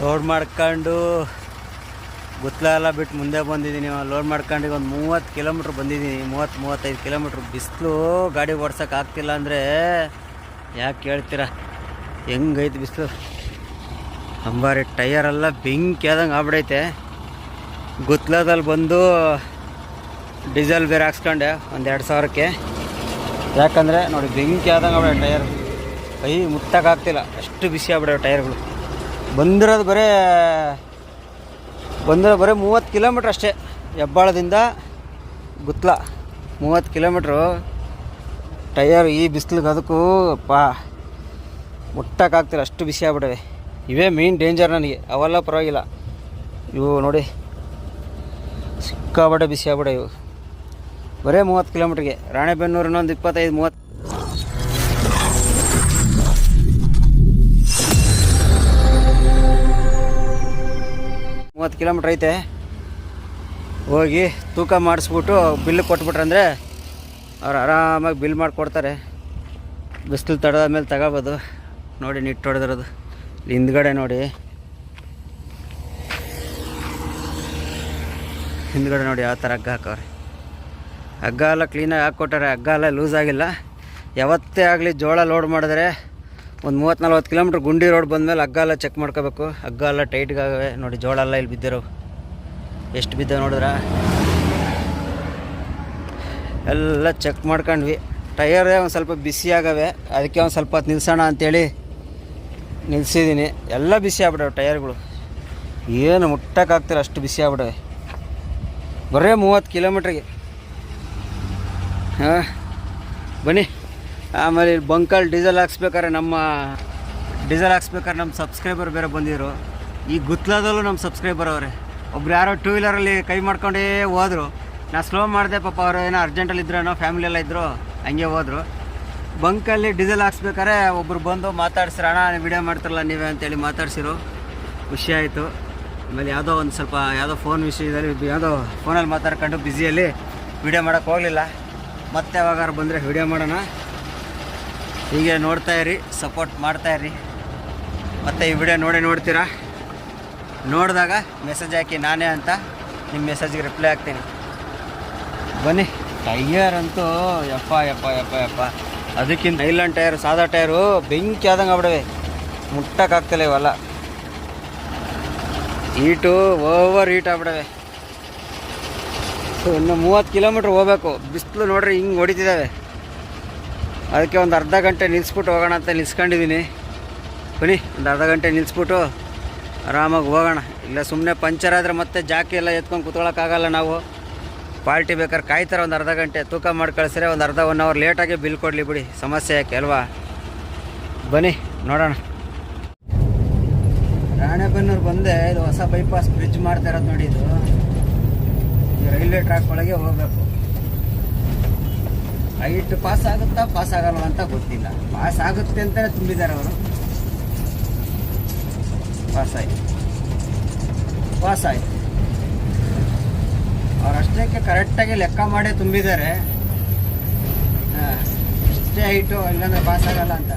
Load ಮಾಡ್ಕೊಂಡು ಗುತ್ಲ ಎಲ್ಲ ಬಿಟ್ಟು ಮುಂದೆ ಬಂದಿದ್ದೀನಿ. ಲೋಡ್ ಮಾಡ್ಕೊಂಡು ಒಂದು ಮೂವತ್ತು ಕಿಲೋಮೀಟ್ರ್ ಬಂದಿದ್ದೀನಿ. ಮೂವತ್ತು, ಮೂವತ್ತೈದು ಕಿಲೋಮೀಟ್ರ್ ಬಿಸಿಲು, ಗಾಡಿ ಓಡ್ಸೋಕೆ ಆಗ್ತಿಲ್ಲ ಅಂದರೆ ಯಾಕೆ ಕೇಳ್ತೀರಾ? ಹೆಂಗೈತೆ ಬಿಸಿಲು? ಅಂಬಾರಿ ಟಯರೆಲ್ಲ ಬೆಂಕಿ ಆದಂಗೆ ಆಗ್ಬಿಡೈತೆ. ಗುತ್ಲದಲ್ಲಿ ಬಂದು ಡೀಸೆಲ್ ಬೇರೆ ಹಾಕ್ಸ್ಕೊಂಡೆ ಒಂದು ಎರಡು ಸಾವಿರಕ್ಕೆ. ಯಾಕಂದರೆ ನೋಡಿ ಬೆಂಕಿ ಆದಂಗೆ ಆಗ್ಬಿಡ ಟಯರ್. ಕೈ ಮುಟ್ಟಕ್ಕಾಗ್ತಿಲ್ಲ ಅಷ್ಟು ಬಿಸಿ ಆಗ್ಬಿಡ ಟಯರ್ಗಳು. ಬಂದಿರೋದು ಬರೇ ಬಂದಿರೋ ಬರೀ ಮೂವತ್ತು ಕಿಲೋಮೀಟ್ರ್ ಅಷ್ಟೇ. ಹೆಬ್ಬಾಳದಿಂದ ಗುತ್ಲ. ಮೂವತ್ತು ಕಿಲೋಮೀಟ್ರು. ಟಯರ್ ಈ ಬಿಸಿಲಿಗೆ ಅದಕ್ಕೂ ಪಾ ಮುಟ್ಟಕ್ಕಾಗ್ತಿಲ್ಲ, ಅಷ್ಟು ಬಿಸಿ ಆಗ್ಬಿಡವೆ ಇವೇ ಮೇನ್ ಡೇಂಜರ್ ನನಗೆ. ಅವೆಲ್ಲ ಪರವಾಗಿಲ್ಲ. ಇವು ನೋಡಿ ಸಿಕ್ಕಾಬಟ್ಟೆ ಬಿಸಿ ಆಗ್ಬಿಡ ಇವು. ಬರೇ ಮೂವತ್ತು ಕಿಲೋಮೀಟ್ರಿಗೆ. ರಾಣೆಬೆನ್ನೂರು ಇನ್ನೊಂದು ಇಪ್ಪತ್ತೈದು, ಮೂವತ್ತು ಮೂವತ್ತು ಕಿಲೋಮೀಟ್ರ್ ಐತೆ. ಹೋಗಿ ತೂಕ ಮಾಡಿಸ್ಬಿಟ್ಟು ಬಿಲ್ ಕೊಟ್ಬಿಟ್ರಂದ್ರೆ ಅವ್ರು ಆರಾಮಾಗಿ ಬಿಲ್ ಮಾಡಿಕೊಡ್ತಾರೆ ಬಿಸಿಲು ತಡೆದ ಮೇಲೆ ತಗೋಬೋದು. ನೋಡಿ ನಿಟ್ಟು ಹೊಡೆದಿರೋದು. ಹಿಂದ್ಗಡೆ ನೋಡಿ. ಹಿಂದ್ಗಡೆ ನೋಡಿ ಯಾವ ಥರ ಹಗ್ಗ ಹಾಕವ್ರೆ. ಹಗ್ಗ ಎಲ್ಲ ಕ್ಲೀನಾಗಿ ಹಾಕ್ಕೊಟ್ಟಾರೆ. ಹಗ್ಗ ಎಲ್ಲ ಲೂಸ್ ಆಗಿಲ್ಲ. ಯಾವತ್ತೇ ಆಗಲಿ ಜೋಳ ಲೋಡ್ ಮಾಡಿದ್ರೆ ಒಂದು ಮೂವತ್ತು ನಲ್ವತ್ತು ಕಿಲೋಮೀಟ್ರ್ ಗುಂಡಿ ರೋಡ್ ಬಂದಮೇಲೆ ಹಗ್ಗ ಎಲ್ಲ ಚೆಕ್ ಮಾಡ್ಕೋಬೇಕು. ಹಗ್ಗ ಎಲ್ಲ ಟೈಟ್ಗಾಗವೆ ನೋಡಿ ಜೋಳ ಎಲ್ಲ ಇಲ್ಲಿ ಬಿದ್ದಿರೋ. ಎಷ್ಟು ಬಿದ್ದಾವೆ ನೋಡಿದ್ರ? ಎಲ್ಲ ಚೆಕ್ ಮಾಡ್ಕೊಂಡ್ವಿ. ಟಯರೇ ಒಂದು ಸ್ವಲ್ಪ ಬಿಸಿ ಆಗವೆ. ಅದಕ್ಕೆ ಒಂದು ಸ್ವಲ್ಪ ಹೊತ್ತು ನಿಲ್ಸೋಣ ಅಂಥೇಳಿ ನಿಲ್ಸಿದ್ದೀನಿ. ಎಲ್ಲ ಬಿಸಿ ಆಗ್ಬಿಡವೆ ಟಯರ್ಗಳು. ಏನು ಮುಟ್ಟಕ್ಕಾಗ್ತಿಲ್ಲ ಅಷ್ಟು ಬಿಸಿ ಆಗ್ಬಿಡವೆ ಬರೀ ಮೂವತ್ತು ಕಿಲೋಮೀಟ್ರಿಗೆ. ಹಾಂ, ಬನ್ನಿ. ಆಮೇಲೆ ಇಲ್ಲಿ ಬಂಕಲ್ಲಿ ಡೀಸೆಲ್ ಹಾಕ್ಸ್ಬೇಕಾದ್ರೆ ನಮ್ಮ ಡೀಸೆಲ್ ಹಾಕ್ಸ್ಬೇಕಾದ್ರೆ ನಮ್ಮ ಸಬ್ಸ್ಕ್ರೈಬರ್ ಬೇರೆ ಬಂದಿದ್ರು. ಈ ಗುತ್ಲದಲ್ಲೂ ನಮ್ಮ ಸಬ್ಸ್ಕ್ರೈಬರ್ ಅವರೇ. ಒಬ್ರು ಯಾರೋ ಟೂ ವೀಲರಲ್ಲಿ ಕೈ ಮಾಡ್ಕೊಂಡೇ ಹೋದರು. ನಾ ಸ್ಲೋ ಮಾಡಿದೆ ಪಾಪ ಅವರು ಏನೋ ಅರ್ಜೆಂಟಲ್ಲಿ ಇದ್ರೇನೋ ಫ್ಯಾಮಿಲಿ ಎಲ್ಲ ಇದ್ದರು ಹಂಗೆ ಹೋದರು. ಬಂಕಲ್ಲಿ ಡೀಸೆಲ್ ಹಾಕ್ಸ್ಬೇಕಾರೆ ಒಬ್ರು ಬಂದು ಮಾತಾಡ್ಸಿರ, ಅಣ್ಣ ವಿಡಿಯೋ ಮಾಡ್ತಾರಲ್ಲ ನೀವೇ ಅಂತೇಳಿ ಮಾತಾಡ್ಸಿರು. ಖುಷಿ ಆಯಿತು. ಆಮೇಲೆ ಯಾವುದೋ ಒಂದು ಸ್ವಲ್ಪ ಯಾವುದೋ ಫೋನ್ ವಿಷಯದಲ್ಲಿ ಯಾವುದೋ ಫೋನಲ್ಲಿ ಮಾತಾಡ್ಕೊಂಡು ಬ್ಯುಸಿಯಲ್ಲಿ ವಿಡಿಯೋ ಮಾಡೋಕ್ಕೆ ಹೋಗಲಿಲ್ಲ. ಮತ್ತೆ ಯಾವಾಗಾರು ಬಂದರೆ ವಿಡಿಯೋ ಮಾಡೋಣ. ಹೀಗೆ ನೋಡ್ತಾ ಇರಿ ಸಪೋರ್ಟ್ ಮಾಡ್ತಾ ಇರಿ. ಮತ್ತು ಈ ವಿಡಿಯೋ ನೋಡಿ ನೋಡ್ತೀರಾ? ನೋಡಿದಾಗ ಮೆಸೇಜ್ ಹಾಕಿ ನಾನೇ ಅಂತ ನಿಮ್ಮ ಮೆಸೇಜ್ಗೆ ರಿಪ್ಲೈ ಹಾಕ್ತೀನಿ. ಬನ್ನಿ. ಟೈಯರ್ ಅಂತೂ ಯಪ್ಪ ಯಪ್ಪ ಯಪ್ಪ ಯಪ್ಪ. ಅದಕ್ಕಿಂತ ಐಲನ್ ಟೈರು ಸಾದಾ ಟೈರು ಬೆಂಕಿ ಆದಂಗೆ ಆಗ್ಬಿಡವೆ. ಮುಟ್ಟಕ್ಕಾಗ್ತಿಲ್ಲ ಇವೆಲ್ಲ. ಹೀಟು ಓವರ್ ಹೀಟ್ ಆಗ್ಬಿಡವೆ. ಸೊ ಇನ್ನು ಮೂವತ್ತು ಕಿಲೋಮೀಟ್ರ್ ಹೋಗ್ಬೇಕು. ಬಿಸಿಲು ನೋಡ್ರಿ ಹಿಂಗೆ ಹೊಡಿತಿದ್ದಾವೆ ಅದಕ್ಕೆ ಒಂದು ಅರ್ಧ ಗಂಟೆ ನಿಲ್ಲಿಸ್ಬಿಟ್ಟು ಹೋಗೋಣ ಅಂತ ನಿಲ್ಸ್ಕೊಂಡಿದ್ದೀನಿ. ಬನ್ನಿ, ಒಂದು ಅರ್ಧ ಗಂಟೆ ನಿಲ್ಲಿಸ್ಬಿಟ್ಟು ಆರಾಮಾಗಿ ಹೋಗೋಣ. ಇಲ್ಲ ಸುಮ್ಮನೆ ಪಂಚರ್ ಆದರೆ ಮತ್ತೆ ಜಾಕಿ ಎಲ್ಲ ಎತ್ಕೊಂಡು ಕುತ್ಕೊಳ್ಳೋಕ್ಕಾಗಲ್ಲ ನಾವು. ಪಾರ್ಟಿ ಬೇಕಾದ್ರೆ ಕಾಯ್ತಾರೆ ಒಂದು ಅರ್ಧ ಗಂಟೆ. ತೂಕ ಮಾಡಿ ಕಳಿಸ್ರೆ ಒಂದು ಅರ್ಧ ಒನ್ ಅವರ್ ಲೇಟಾಗಿ ಬಿಲ್ ಕೊಡಲಿ ಬಿಡಿ. ಸಮಸ್ಯೆ ಯಾಕೆ, ಅಲ್ವಾ? ಬನ್ನಿ, ನೋಡೋಣ. ರಾಣೆಬೆನ್ನೂರು ಬಂದೆ ಇದು ಹೊಸ ಬೈಪಾಸ್ ಬ್ರಿಡ್ಜ್ ಮಾಡ್ತಾ ಇರೋದು ನೋಡಿ ಇದು. ರೈಲ್ವೆ ಟ್ರ್ಯಾಕ್ ಒಳಗೆ ಹೋಗಬೇಕು. ಹೈಟ್ ಪಾಸ್ ಆಗುತ್ತಾ ಪಾಸ್ ಆಗಲ್ಲ ಅಂತ ಗೊತ್ತಿಲ್ಲ. ಪಾಸ್ ಆಗುತ್ತೆ ಅಂತಲೇ ತುಂಬಿದ್ದಾರೆ ಅವರು. ಪಾಸ್ ಆಯ್ತು. ಪಾಸ್ ಆಯ್ತು. ಅವ್ರು ಕರೆಕ್ಟಾಗಿ ಲೆಕ್ಕ ಮಾಡೇ ತುಂಬಿದ್ದಾರೆ. ಇಷ್ಟೇ ಹೈಟು ಇಲ್ಲಾಂದ್ರೆ ಪಾಸ್ ಆಗಲ್ಲ ಅಂತ.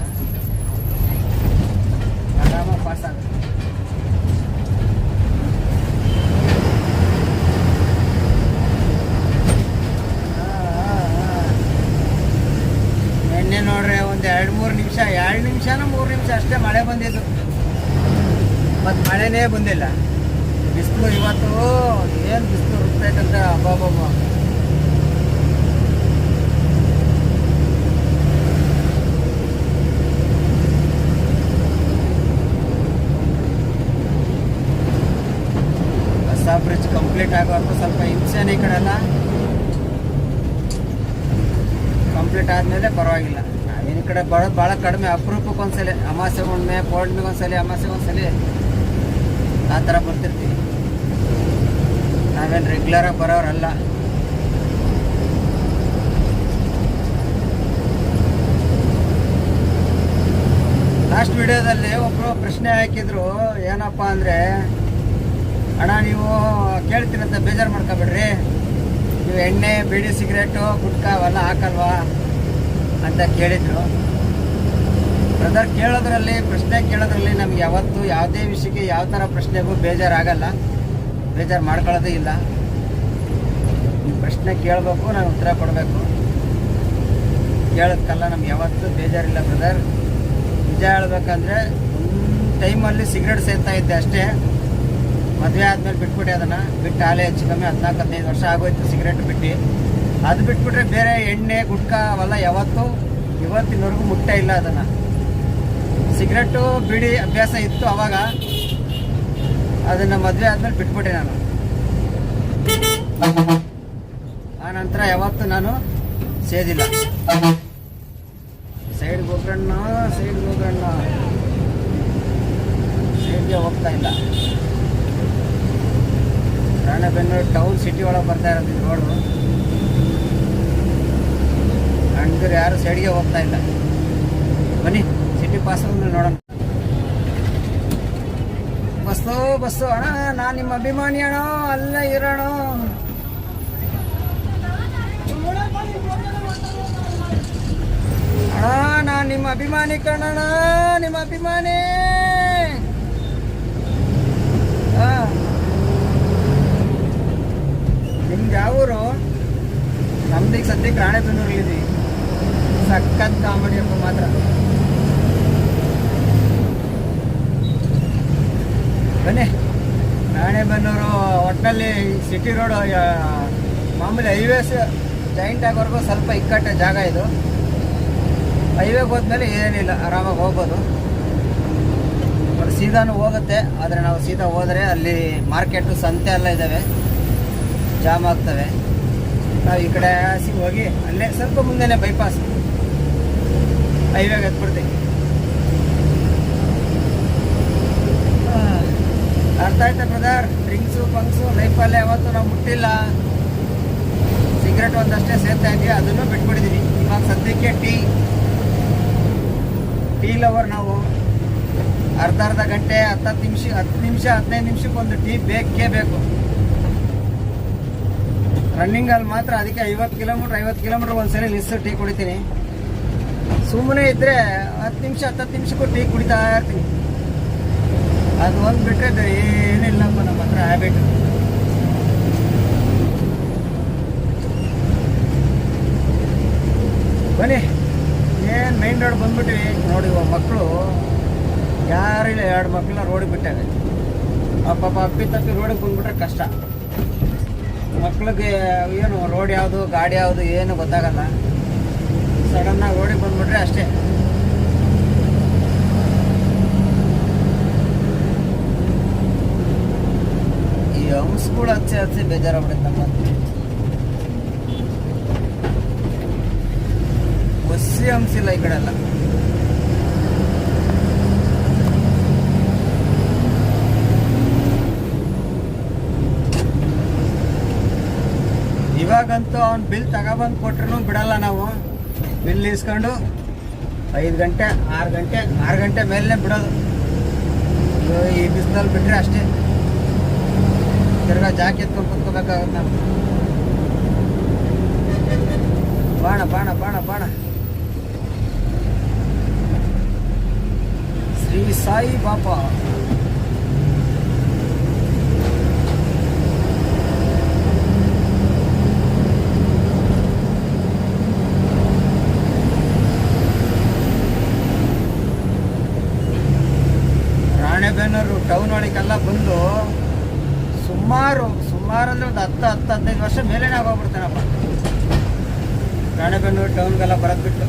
ಆರಾಮಾಗಿ ಪಾಸ್ ಆಗುತ್ತೆ. ಎಣ್ಣೆ ನೋಡ್ರಿ, ಒಂದು ಎರಡು ಮೂರು ನಿಮಿಷ, ಎರಡು ನಿಮಿಷನೂ ಮೂರು ನಿಮಿಷ ಅಷ್ಟೇ ಮಳೆ ಬಂದಿದ್ದು. ಮತ್ತು ಮಳೆನೇ ಬಂದಿಲ್ಲ. ಬಿಸಿಲು ಇವತ್ತು, ಏನು ಬಿಸಿಲು ರುಬ್ಬೇಕಂತ ಅಬ್ಬಬ್ಬಬ್ಬ. ಹೊಸ ಬ್ರಿಡ್ಜ್ ಕಂಪ್ಲೀಟ್ ಆಗೋವರೆಗೂ ಸ್ವಲ್ಪ ಹಿಂಸೆನೇ ಈ ಎಲ್ಲ ಕಂಪ್ಲೀಟ್ ಆದಮೇಲೆ ಪರವಾಗಿಲ್ಲ. ನಾವೇನು ಕಡೆ ಬರೋದು ಭಾಳ ಕಡಿಮೆ ಅಪರೂಪಕ್ಕೆ ಒಂದ್ಸಲಿ, ಅಮಾಸೆ ಹುಣ್ಣಿಮೆ, ಪೌರ್ಣಿಮೆಗೆ ಒಂದ್ಸಲಿ, ಅಮಾಸೆಗೆ ಒಂದ್ಸಲಿ ಆ ಥರ ಬರ್ತಿರ್ತೀವಿ. ನಾವೇನು ರೆಗ್ಯುಲರಾಗಿ ಬರೋರಲ್ಲ. ಲಾಸ್ಟ್ ವಿಡಿಯೋದಲ್ಲಿ ಒಬ್ಬರು ಪ್ರಶ್ನೆ ಹಾಕಿದ್ರು, ಏನಪ್ಪ ಅಂದರೆ, ಅಣ್ಣ, ನೀವು ಕೇಳ್ತೀರಂತ ಬೇಜಾರು ಮಾಡ್ಕೊಬೇಡ್ರಿ. ನೀವು ಎಣ್ಣೆ ಬೀಡಿ ಸಿಗರೇಟು, ಗುಟ್ಕಾ ಅವೆಲ್ಲ ಹಾಕಲ್ವಾ ಅಂತ ಕೇಳಿದರು. ಬ್ರದರ್ ಕೇಳೋದ್ರಲ್ಲಿ, ಪ್ರಶ್ನೆ ಕೇಳೋದ್ರಲ್ಲಿ ನಮ್ಗೆ ಯಾವತ್ತೂ ಯಾವುದೇ ವಿಷಯಕ್ಕೆ ಯಾವ ಥರ ಪ್ರಶ್ನೆಗೂ ಬೇಜಾರಾಗಲ್ಲ. ಬೇಜಾರು ಮಾಡ್ಕೊಳ್ಳೋದೇ ಇಲ್ಲ. ಪ್ರಶ್ನೆ ಕೇಳಬೇಕು, ನಾನು ಉತ್ತರ ಕೊಡಬೇಕು. ಕೇಳೋದಕ್ಕಲ್ಲ ನಮ್ಗೆ ಯಾವತ್ತೂ ಬೇಜಾರಿಲ್ಲ ಬ್ರದರ್ ನಿಜ ಹೇಳ್ಬೇಕಂದ್ರೆ, ಒಂದು ಟೈಮಲ್ಲಿ ಸಿಗರೇಟ್ ಸೇರ್ತಾ ಇದ್ದೆ ಅಷ್ಟೇ. ಮದುವೆ ಆದ್ಮೇಲೆ ಬಿಟ್ಬಿಟ್ಟೆ ಅದನ್ನು. ಬಿಟ್ಟು ಆಲೆ ಹೆಚ್ಚು ಕಮ್ಮಿ ಹದಿನಾಲ್ಕು, ಹದಿನೈದು ವರ್ಷ ಆಗೋಯ್ತು ಸಿಗರೇಟ್ ಬಿಟ್ಟು. ಅದು ಬಿಟ್ಬಿಟ್ರೆ ಬೇರೆ ಎಣ್ಣೆ, ಗುಟ್ಕ ಅವೆಲ್ಲ ಯಾವತ್ತೂ ಇವತ್ತಿನವರೆಗೂ ಮುಟ್ಟ ಇಲ್ಲ ಅದನ್ನು. ಸಿಗರೇಟು ಬಿಡಿ ಅಭ್ಯಾಸ ಇತ್ತು ಅವಾಗ. ಅದನ್ನು ಮದುವೆ ಆದಮೇಲೆ ಬಿಟ್ಬಿಟ್ಟೆ ನಾನು. ಆ ನಂತರ ಯಾವತ್ತೂ ನಾನು ಸೇದಿಲ್ಲ. ಸೈಡ್ ಗೋಕರ್ಣ ಸೈಡ್ ಗೋಕರ್ಣ ಸೈಡ್ಗೆ ಹೋಗ್ತಾ ಇಲ್ಲ. ರಾಣೆಬೆನ್ನೂರು ಟೌನ್ ಸಿಟಿ ಒಳಗೆ ಬರ್ತಾ ಇರೋದು ಇದು ರೋಡು ಅಂದ್ರೆ ಯಾರು ಸೈಡ್ಗೆ ಹೋಗ್ತಾ ಇಲ್ಲ. ಬನ್ನಿ ಸಿಟಿ ಪಾಸ್ ಆದ್ಮೇಲೆ ನೋಡೋಣ. ಬಸ್ಸು ಬಸ್ಸು, ಅಣ್ಣ, ನಾನು ನಿಮ್ಮ ಅಭಿಮಾನಿ ಅಣ್ಣ, ಅಲ್ಲೇ ಇರೋಣ. ಅಣ್ಣ, ನಾನು ನಿಮ್ಮ ಅಭಿಮಾನಿ ಕಣ್ಣಣ್ಣ ನಿಮ್ಮ ಅಭಿಮಾನಿ ಹಾ ಯಾವ ಊರು ನಮ್ದೀಗ ಸದ್ಯಕ್ಕೆ ರಾಣೆಬೆನ್ನೂರಲ್ಲಿದ್ದೀವಿ ಸಖತ್ ಕಾಮಿಡಿ ಅಪ್ಪ ಮಾತ್ರ. ಬನ್ನಿ. ರಾಣೆಬೆನ್ನೂರು ಒಟ್ಟಿನಲ್ಲಿ ಸಿಟಿ ರೋಡ್ ಮಾಮೂಲಿ ಹೈವೇಸ್ ಜಾಯಿಂಟ್ ಆಗೋವರೆಗೂ ಸ್ವಲ್ಪ ಇಕ್ಕಟ್ಟ ಜಾಗ ಇದು. ಹೈವೇಗೆ ಹೋದ್ಮೇಲೆ ಏನಿಲ್ಲ, ಆರಾಮಾಗಿ ಹೋಗ್ಬೋದು. ಸೀದಾನು ಹೋಗುತ್ತೆ, ಆದರೆ ನಾವು ಸೀದಾ ಹೋದರೆ ಅಲ್ಲಿ ಮಾರ್ಕೆಟು ಸಂತೆ ಎಲ್ಲ ಇದ್ದಾವೆ ಜಾಮ್ ಆಗ್ತವೆ. ನಾವು ಈ ಕಡೆ ಹಸಿ ಹೋಗಿ ಅಲ್ಲೇ ಸ್ವಲ್ಪ ಮುಂದೆನೆ ಬೈಪಾಸ್ ಹೈವೇಗೆ ಹತ್ಬಿಡ್ತೀವಿ ಅರ್ಥ ಆಯ್ತಾ ಬ್ರದರ್ ಡ್ರಿಂಕ್ಸು ಪಂಕ್ಸು ಲೈಫಲ್ಲೇ ಯಾವತ್ತೂ ನಾವು ಮುಟ್ಟಿಲ್ಲ. ಸಿಗರೆಟ್ ಒಂದಷ್ಟೇ ಸೇರ್ತಾ ಇದ್ವಿ, ಅದನ್ನು ಬಿಟ್ಬಿಟ್ಟಿದ್ದೀವಿ ಇವಾಗ ಸದ್ಯಕ್ಕೆ ಟೀ. ಟೀ ಲವರ್ ನಾವು. ಅರ್ಧ ಅರ್ಧ ಗಂಟೆ, ಹತ್ತತ್ತು ನಿಮಿಷ, ಹತ್ತು ನಿಮಿಷ, ಹದಿನೈದು ನಿಮಿಷಕ್ಕೆ ಒಂದು ಟೀ ಬೇಕೇ ಬೇಕು. ರನ್ನಿಂಗಲ್ಲಿ ಮಾತ್ರ ಅದಕ್ಕೆ ಐವತ್ತು ಕಿಲೋಮೀಟ್ರ್ ಐವತ್ತು ಕಿಲೋಮೀಟ್ರ್ ಒಂದ್ಸರಿ ನಿಲ್ಸು ಟೀ ಕುಡಿತೀನಿ. ಸುಮ್ಮನೆ ಇದ್ದರೆ ಹತ್ತು ನಿಮಿಷ, ಹತ್ತತ್ತು ನಿಮಿಷಕ್ಕೂ ಟೀ ಕುಡಿತಾ ಇರ್ತೀನಿ. ಅದು ಒಂದು ಬಿಟ್ಟರೆ ಏನಿಲ್ಲಪ್ಪ, ನಮ್ಮ ಹತ್ರ ಹ್ಯಾಬಿಟ್ ಬನ್ನಿ. ಏನು ಮೈನ್ ರೋಡ್ ಬಂದ್ಬಿಟ್ವಿ? ನೋಡಿ ಮಕ್ಕಳು ಯಾರಿಲ್ಲ ಎರಡು ಮಕ್ಕಳನ್ನ ರೋಡಿಗೆ ಬಿಟ್ಟಾಗ. ಅಪ್ಪ ಪಾಪ ಅಪ್ಪಿ, ತಪ್ಪಿ ರೋಡಿಗೆ ಬಂದ್ಬಿಟ್ರೆ ಕಷ್ಟ. ಮಕ್ಳಿಗೆ ಏನು ರೋಡ್ ಯಾವುದು, ಗಾಡಿ ಯಾವುದು ಏನು ಗೊತ್ತಾಗಲ್ಲ. ಸಡನ್ನಾಗಿ ರೋಡಿಗೆ ಬಂದ್ಬಿಟ್ರೆ ಅಷ್ಟೇ. ಈ ಹಂಸ್ಗಳು ಹಚ್ಚಿ ಹಚ್ಚಿ ಬೇಜಾರಾಗ್ಬಿಡುತ್ತೆ ನಮ್ಮ ಒಸಿ ಹಂಸಿಲ್ಲ ಈ ಕಡೆ ಎಲ್ಲ. ಇವಾಗಂತೂ ಅವ್ನು ಬಿಲ್ ತಗೊಬಂದು ಕೊಟ್ರು ಬಿಡಲ್ಲ ನಾವು. ಬಿಲ್ ಇಸ್ಕೊಂಡು ಐದು ಗಂಟೆ, ಆರು ಗಂಟೆ ಆರು ಗಂಟೆ ಮೇಲೆ ಬಿಡೋದು. ಈ ಬಿಸಿಲಲ್ಲಿ ಬಿಟ್ಟರೆ ಅಷ್ಟೇ. ತಿರ್ಗಾ ಜಾಕಿ ಎತ್ಕೊಂಡು ಕುತ್ಕೋಬೇಕಾಗುತ್ತೆ ನಾವು. ಬಾಣ ಬಾಣ ಬಾಣ ಬಾಣ. ಶ್ರೀ ಸಾಯಿ ಬಾಬಾ ರಾಣೆಬೆನ್ನೂರು ಟೌನ್ ಒಳಗೆಲ್ಲ ಬಂದು ಸುಮಾರು ಸುಮಾರು ಅಂದರೆ ಒಂದು ಹತ್ತು ಹತ್ತು, ಹದಿನೈದು ವರ್ಷ ಮೇಲೇನೆ ಆಗೋಗ್ಬಿಡ್ತಾನಪ್ಪ ರಾಣೆಬೆನ್ನೂರು ಟೌನ್ಗೆಲ್ಲ ಬರೋದು ಬಿಟ್ಟು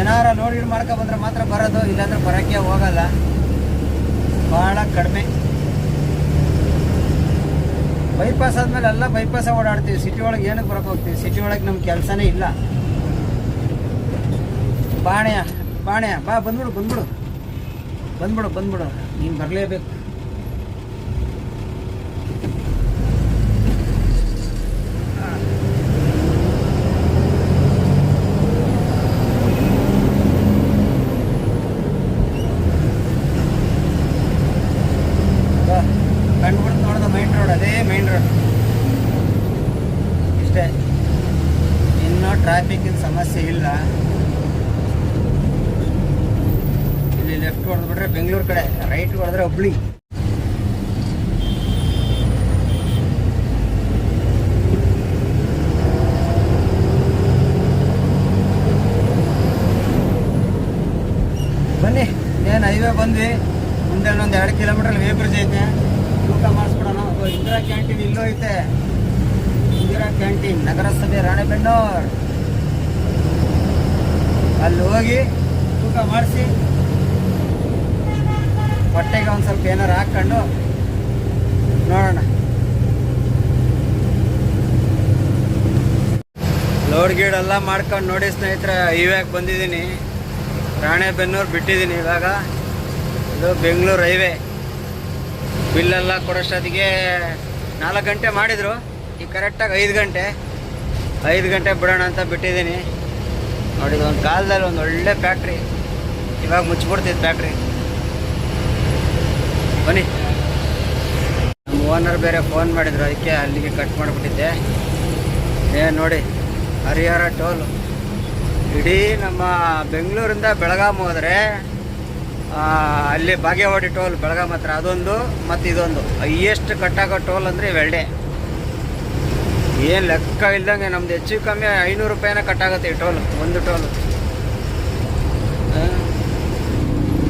ಏನಾರ ನೋಡಿ ಮಾಡ್ಕೊ ಬಂದ್ರೆ ಮಾತ್ರ ಬರೋದು, ಇಲ್ಲಾಂದ್ರೆ ಬರೋಕ್ಕೆ ಹೋಗಲ್ಲ. ಭಾಳ ಕಡಿಮೆ. ಬೈಪಾಸ್ ಆದ್ಮೇಲೆ ಎಲ್ಲ ಬೈಪಾಸ್ ಓಡಾಡ್ತೀವಿ. ಸಿಟಿ ಒಳಗೆ ಏನಕ್ಕೆ ಬರಕ್ಕೆ ಹೋಗ್ತೀವಿ? ಸಿಟಿ ಒಳಗೆ ನಮ್ಮ ಕೆಲಸನೇ ಇಲ್ಲ. ಬಾಣೆಯ ಬಾಣೆಯ, ಬಾ ಬಂದ್ಬಿಡು ಬಂದ್ಬಿಡು. ಬಂದ್ಬಿಡು ಬಂದ್ಬಿಡು. ನೀನು ಬರಲೇಬೇಕು ಕಂಡುಬಿಡ್ತು ನೋಡ್ದ ಮೈನ್ ರೋಡ್ ಅದೇ ಮೈನ್ ರೋಡ್ ಇಷ್ಟೇ ಇನ್ನೂ ಟ್ರಾಫಿಕ್ಕಿನ ಸಮಸ್ಯೆ ಇಲ್ಲ ಲೆಫ್ಟ್ ಹೊಡೆದ್ಬಿಟ್ರೆ ಬೆಂಗಳೂರು ಕಡೆ ರೈಟ್ ಹೊಡೆದ್ರೆ ಹುಬ್ಳಿ ಬನ್ನಿ ಏನು ಹೈವೇ ಬಂದ್ವಿ ಮುಂದೆ ಒಂದು ಎರಡು ಕಿಲೋಮೀಟರ್ ವೇ ಬ್ರಿಡ್ಜ್ ಐತೆ ಊಟ ಮಾಡಿಸ್ಬಿಡೋಣ ಓ, ಇಂದಿರಾ ಕ್ಯಾಂಟೀನ್ ಇಲ್ಲೂ ಐತೆ ಕ್ಯಾಂಟೀನ್ ನಗರಸಭೆ ರಾಣೆಬೆನ್ನೂರು. ಅಲ್ಲಿ ಹೋಗಿ ತೂಕ ಮಾಡಿಸಿ. ಹೊಟ್ಟೆಗೆ ಒಂದು ಸ್ವಲ್ಪ ಏನಾರು ಹಾಕ್ಕೊಂಡು ನೋಡೋಣ. ಲೋಡ್ ಗೀಡ್ ಎಲ್ಲ ಮಾಡ್ಕೊಂಡು ನೋಡಿ ಸ್ನೇಹಿತರೆ ಇವಾಗ ಬಂದಿದ್ದೀನಿ. ರಾಣೆಬೆನ್ನೂರು ಬಿಟ್ಟಿದ್ದೀನಿ ಇವಾಗ. ಇದು ಬೆಂಗಳೂರು ಹೈವೇ. ಬಿಲ್ಲೆಲ್ಲ ಕೊಡೋಷ್ಟೊತ್ತಿಗೆ ನಾಲ್ಕು ಗಂಟೆ ಮಾಡಿದರು. ಈಗ ಕರೆಕ್ಟಾಗಿ ಐದು ಗಂಟೆ ಐದು ಗಂಟೆ ಬಿಡೋಣ ಅಂತ ಬಿಟ್ಟಿದ್ದೀನಿ. ನೋಡಿ ಒಂದು ಕಾಲದಲ್ಲಿ ಒಂದು ಒಳ್ಳೆ ಫ್ಯಾಕ್ಟ್ರಿ ಇವಾಗ ಮುಚ್ಚಿಬಿಡ್ತಿತ್ತು ಫ್ಯಾಕ್ಟ್ರಿ ಬನ್ನಿ. ನಮ್ಮ ಓನರ್ ಬೇರೆ ಫೋನ್ ಮಾಡಿದ್ರು, ಅದಕ್ಕೆ ಅಲ್ಲಿಗೆ ಕಟ್ ಮಾಡಿಬಿಟ್ಟಿದ್ದೆ. ಏ, ನೋಡಿ, ಹರಿಹರ ಟೋಲು ಇಡೀ ನಮ್ಮ ಬೆಂಗಳೂರಿಂದ ಬೆಳಗಾಂ ಹೋದರೆ ಅಲ್ಲಿ ಬಾಗೇವಾಡಿ ಟೋಲ್ ಬೆಳಗಾಂ ಹತ್ರ ಅದೊಂದು ಮತ್ತು ಇದೊಂದು. ಹೈಯೆಸ್ಟ್ ಕಟ್ಟಾಗೋ ಟೋಲ್ ಅಂದರೆ ಇವೆರಡೇ. ಏನು ಲೆಕ್ಕ ಇಲ್ದಂಗೆ ನಮ್ದು ಹೆಚ್ಚು ಕಮ್ಮಿ ಐನೂರು ರೂಪಾಯಿನ ಈ ಟೋಲ್, ಒಂದು ಟೋಲ್.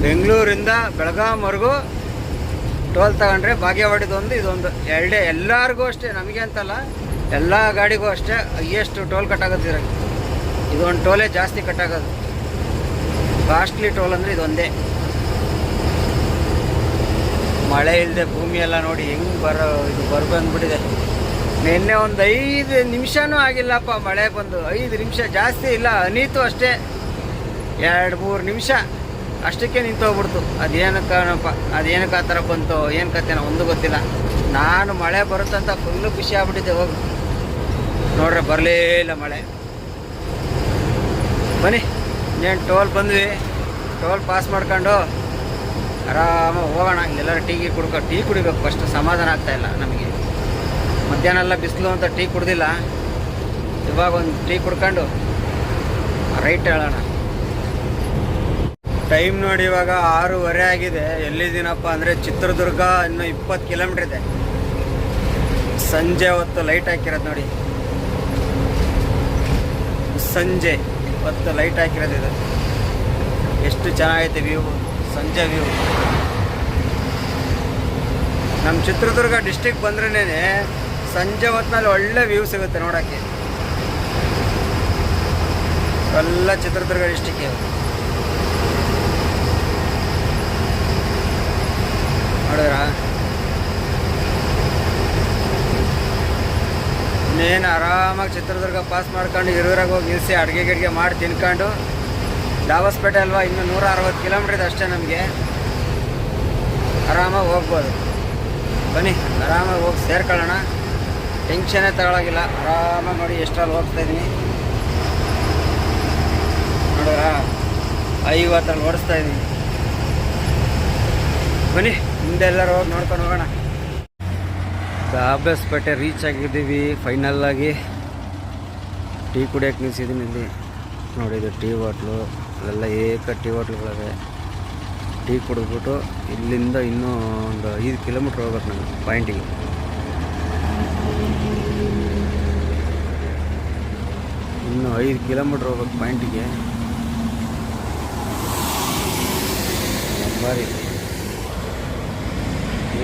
ಬೆಂಗಳೂರಿಂದ ಬೆಳಗಾಂವರೆಗೂ ಟೋಲ್ ತಗೊಂಡ್ರೆ ಭಾಗ್ಯವಾಡಿದೊಂದು ಇದೊಂದು. ಎರಡೇ ಎಲ್ಲರಿಗೂ ಅಷ್ಟೇ, ನಮಗೆ ಅಂತಲ್ಲ, ಎಲ್ಲ ಗಾಡಿಗೂ ಅಷ್ಟೇ ಹೈಯೆಸ್ಟ್ ಟೋಲ್ ಕಟ್ಟಾಗತ್ತಿರ ಇದೊಂದು ಟೋಲೇ ಜಾಸ್ತಿ ಕಟ್ಟಾಗೋದು. ಕಾಸ್ಟ್ಲಿ ಟೋಲ್ ಅಂದರೆ ಇದೊಂದೇ. ಮಳೆ ಇಲ್ಲದೆ ಭೂಮಿ ಎಲ್ಲ ನೋಡಿ ಹೆಂಗೆ ಬರೋ, ಇದು ಬರ್ಬಂದ್ಬಿಟ್ಟಿದೆ ನಿನ್ನೆ ಒಂದು ಐದು ನಿಮಿಷನೂ ಆಗಿಲ್ಲಪ್ಪ, ಮಳೆ ಬಂದು. ಐದು ನಿಮಿಷ ಜಾಸ್ತಿ ಇಲ್ಲ, ಅನೀತು ಅಷ್ಟೇ. ಎರಡು ಮೂರು ನಿಮಿಷ ಅಷ್ಟಕ್ಕೆ ನಿಂತೋಗ್ಬಿಡ್ತು. ಅದೇನು ಕಾರಣಪ್ಪ ಅದೇನಕ್ಕೆ ಆ ಥರ ಬಂತು, ಏನು ಕತ್ತೇನ ಒಂದು ಗೊತ್ತಿಲ್ಲ. ನಾನು ಮಳೆ ಬರುತ್ತಂತ ಫುಲ್ಲು ಖುಷಿ ಆಗ್ಬಿಟ್ಟಿದ್ದೆ, ಹೋಗಿ. ನೋಡ್ರೆ, ಬರಲೇ ಇಲ್ಲ ಮಳೆ. ಬನ್ನಿ ಏನು ಟೋಲ್ ಬಂದ್ವಿ. ಟೋಲ್ ಪಾಸ್ ಮಾಡ್ಕೊಂಡು ಆರಾಮಾಗಿ ಹೋಗೋಣ. ಎಲ್ಲರೂ ಟೀ ಕುಡ್ಕೊ, ಟೀ ಕುಡಿಬೇಕು. ಫಸ್ಟ್ ಸಮಾಧಾನ ಆಗ್ತಾಯಿಲ್ಲ ನಮಗೆ. ಮಧ್ಯಾಹ್ನ ಎಲ್ಲ ಬಿಸಿಲು ಅಂತ ಟೀ ಕುಡ್ದಿಲ್ಲ. ಇವಾಗ ಒಂದು ಟೀ ಕುಡ್ಕೊಂಡು ರೈಟ್ ಹೇಳೋಣ. ಟೈಮ್ ನೋಡಿ ಇವಾಗ ಆರೂವರೆ ಆಗಿದೆ. ಎಲ್ಲಿದ್ದೀನಪ್ಪ ಅಂದರೆ ಚಿತ್ರದುರ್ಗ ಇನ್ನು ಇಪ್ಪತ್ತು ಕಿಲೋಮೀಟ್ರ್ ಇದೆ. ಸಂಜೆ ಹೊತ್ತು ಲೈಟ್ ಹಾಕಿರೋದು ನೋಡಿ. ಸಂಜೆ ಹೊತ್ತು ಲೈಟ್ ಹಾಕಿರೋದು ಇದು. ಎಷ್ಟು ಚೆನ್ನಾಗೈತೆ ವ್ಯೂ ಸಂಜೆ ವ್ಯೂ ನಮ್ಮ ಚಿತ್ರದುರ್ಗ ಡಿಸ್ಟಿಕ್ ಬಂದ್ರೇ ಸಂಜೆ ಹೊತ್ತಿನಲ್ಲಿ ಒಳ್ಳೆ ವ್ಯೂ ಸಿಗುತ್ತೆ ನೋಡೋಕ್ಕೆ. ಎಲ್ಲ ಚಿತ್ರದುರ್ಗ ಡಿಸ್ಟಿಕ್ ನೋಡಿದ್ರಾ? ಇನ್ನೇನು ಆರಾಮಾಗಿ ಚಿತ್ರದುರ್ಗ ಪಾಸ್ ಮಾಡ್ಕೊಂಡು ಇರೋರಾಗ ಹೋಗಿ ನಿಲ್ಲಿಸಿ ಅಡುಗೆ ಗಿಡಿಗೆ ಮಾಡಿ ತಿನ್ಕೊಂಡು. ದಾವಸ್ಪೇಟೆ ಅಲ್ವಾ, ಇನ್ನು ನೂರ ಅರವತ್ತು ಕಿಲೋಮೀಟ್ರ್ ಇದೆ ಅಷ್ಟೇ ನಮಗೆ. ಆರಾಮಾಗಿ ಹೋಗ್ಬೋದು. ಬನ್ನಿ, ಆರಾಮಾಗಿ ಹೋಗಿ ಸೇರ್ಕೊಳ್ಳೋಣ. ಟೆನ್ಷನ್ನೇ ತಗೊಳಗಿಲ್ಲ ಆರಾಮಾಗಿ ನೋಡಿ ಎಷ್ಟರಲ್ಲಿ ಹೋಗ್ತಾ ಇದ್ದೀನಿ ನೋಡೋರ ಐವತ್ತರಲ್ಲಿ ಓಡಿಸ್ತಾ ಇದ್ದೀನಿ ಬನ್ನಿ ಹಿಂದೆ ಎಲ್ಲರೂ ಹೋಗಿ ನೋಡ್ಕೊಂಡು ಹೋಗೋಣ. ದಾಬಸ್ಪೇಟೆ ರೀಚ್ ಆಗಿದ್ದೀವಿ ಫೈನಲ್ ಆಗಿ. ಟೀ ಕುಡಿಯೋಕೆ ನಿಲ್ಸಿದ್ದೀನಿ ಇಲ್ಲಿ. ನೋಡಿದ್ದು ಟೀ ಹೋಟ್ಲು. ಅಲ್ಲೆಲ್ಲ ಏಕ ಟೀ ಹೋಟ್ಲುಗಳಿವೆ. ಟೀ ಕುಡಿದ್ಬಿಟ್ಟು ಇಲ್ಲಿಂದ ಇನ್ನೂ ಒಂದು ಐದು ಕಿಲೋಮೀಟ್ರ್ ಹೋಗ್ಬೇಕು ನಾನು ಪಾಯಿಂಟಿಗೆ ಇನ್ನು ಐದು ಕಿಲೋಮೀಟ್ರ್ ಹೋಗ್ಬೇಕು ಪಾಯಿಂಟಿಗೆ. ಬಾರಿ.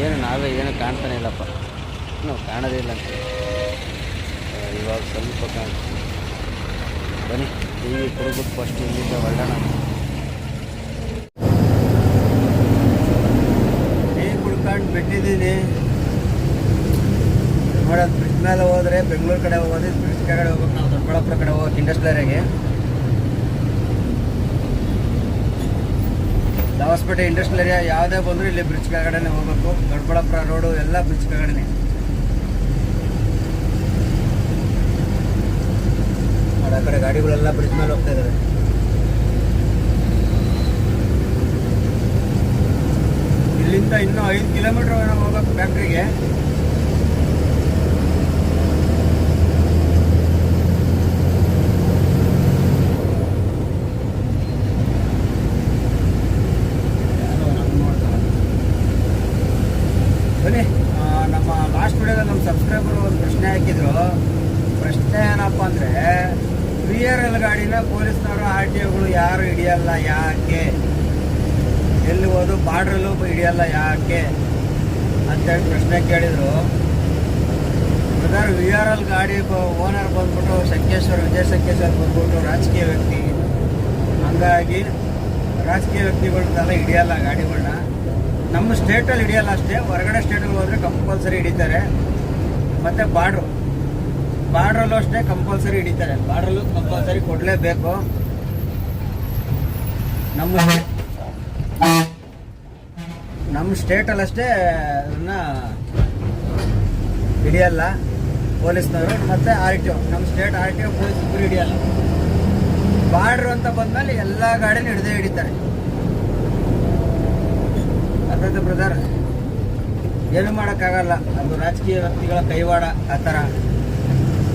ಏನು ನಾವೇ ಏನು ಕಾಣ್ತಾನೆ ಇಲ್ಲಪ್ಪ. ನಾವು ಕಾಣೋದೇ ಇಲ್ಲ ಅಂತ. ಇವಾಗ ಸ್ವಲ್ಪ ಕಾಣ್ತೀವಿ ಬನ್ನಿ, ಟಿ ವಿ ಕುಡಿದ್ಬಿಟ್ಟು ಫಸ್ಟ್ ಇಲ್ಲಿಂದ ಹೊರಡೋಣ. ಟೀ ಕುಡ್ಕೊಂಡು ಬಿಟ್ಟಿದ್ದೀನಿ. ನೋಡೋದು ಬ್ರಿಡ್ಜ್ ಮೇಲೆ ಹೋದ್ರೆ ಬೆಂಗಳೂರು ಕಡೆ ಹೋಗೋದು ಬ್ರಿಡ್ಜ್ ಕಡೆ ಹೋಗ್ಬೇಕು ನಾವು ದೊಡ್ಡಬಳ್ಳಾಪುರ ಕಡೆ ಹೋಗೋಕೆ ಇಂಡಸ್ಟ್ರಿಯರಿಗೆ ದಾವಸ್ಪೇಟೆ ಇಂಡಸ್ಟ್ರಿಯಲ್ ಏರಿಯಾ ಯಾವುದೇ ಬಂದರೂ ಇಲ್ಲಿ ಬ್ರಿಡ್ಜ್ ಕೆಳಗಡೆನೆ ಹೋಗ್ಬೇಕು. ದೊಡ್ಡಬಳ್ಳಾಪುರ ರೋಡು ಎಲ್ಲ ಬ್ರಿಡ್ಜ್ ಕೆಳಗಡೆನೆ. ಆ ಕಡೆ ಗಾಡಿಗಳೆಲ್ಲ ಬ್ರಿಡ್ಜ್ ಮೇಲೆ ಹೋಗ್ತಾ ಇದ್ದಾರೆ ಇಲ್ಲಿಂದ ಇನ್ನೂ ಐದು ಕಿಲೋಮೀಟರ್ ಹೋಗ್ಬೇಕು ಫ್ಯಾಕ್ಟ್ರಿಗೆ ಬನ್ನಿ ಆ, ನಮ್ಮ ಲಾಸ್ಟ್ ವಿಡಿಯೋದಲ್ಲಿ ನಮ್ಮ ಸಬ್ಸ್ಕ್ರೈಬರ್ ಒಂದು ಪ್ರಶ್ನೆ ಹಾಕಿದ್ರು ಪ್ರಶ್ನೆ ಏನಪ್ಪ ಅಂದರೆ ಎಲ್ ಗಾಡಿನ ಪೊಲೀಸ್ನವರು ಆರ್ ಟಿ ಒಗಳು ಯಾರು ಹಿಡಿಯಲ್ಲ ಯಾಕೆ ಎಲ್ಲಿ ಹೋದು ಬಾರ್ಡ್ರಲ್ಲೂ ಹಿಡಿಯಲ್ಲ ಯಾಕೆ ಅಂತೇಳಿ ಪ್ರಶ್ನೆ ಕೇಳಿದರು ಬ್ರದರ್ ವಿ ಆರ್ ಎಲ್ ಗಾಡಿ ಓನರ್ ಬಂದ್ಬಿಟ್ಟು ಸಂಕೇಶ್ವರ ವಿಜಯ ಸಂಕೇಶ್ವರ್ ಬಂದ್ಬಿಟ್ಟು ರಾಜಕೀಯ ವ್ಯಕ್ತಿ. ಹಂಗಾಗಿ ರಾಜಕೀಯ ವ್ಯಕ್ತಿಗಳನ್ನೆಲ್ಲ ಹಿಡಿಯಲ್ಲ ಗಾಡಿಗಳನ್ನ ನಮ್ಮ ಸ್ಟೇಟಲ್ಲಿ ಹಿಡಿಯಲ್ಲ ಅಷ್ಟೇ, ಹೊರಗಡೆ ಸ್ಟೇಟಲ್ಲಿ ಹೋದರೆ ಕಂಪಲ್ಸರಿ ಹಿಡಿತಾರೆ. ಮತ್ತು ಬಾರ್ಡ್ರು ಬಾರ್ಡ್ರಲ್ಲೂ ಅಷ್ಟೇ ಕಂಪಲ್ಸರಿ ಹಿಡಿತಾರೆ. ಬಾರ್ಡ್ರಲ್ಲೂ ಕಂಪಲ್ಸರಿ ಕೊಡಲೇಬೇಕು. ನಮ್ಮ ನಮ್ಮ ಸ್ಟೇಟಲ್ಲಷ್ಟೇ ಅದನ್ನ ಹಿಡಿಯಲ್ಲ. ಪೊಲೀಸ್ನವರು, ಮತ್ತೆ ಆರ್ ಟಿ ಒ ನಮ್ಮ state R T O police ಇಬ್ಬರು ಹಿಡಿಯಲ್ಲ ಬಾರ್ಡ್ರ್ ಅಂತ ಬಂದಮೇಲೆ ಎಲ್ಲ ಗಾಡಿನೂ ಹಿಡಿದೇ ಹಿಡಿತಾರೆ. ಅದ್ರದ್ದು ಬ್ರದರ್ ಏನು ಮಾಡೋಕ್ಕಾಗಲ್ಲ. ಅದು ರಾಜಕೀಯ ವ್ಯಕ್ತಿಗಳ ಕೈವಾಡ, ಆ ಥರ.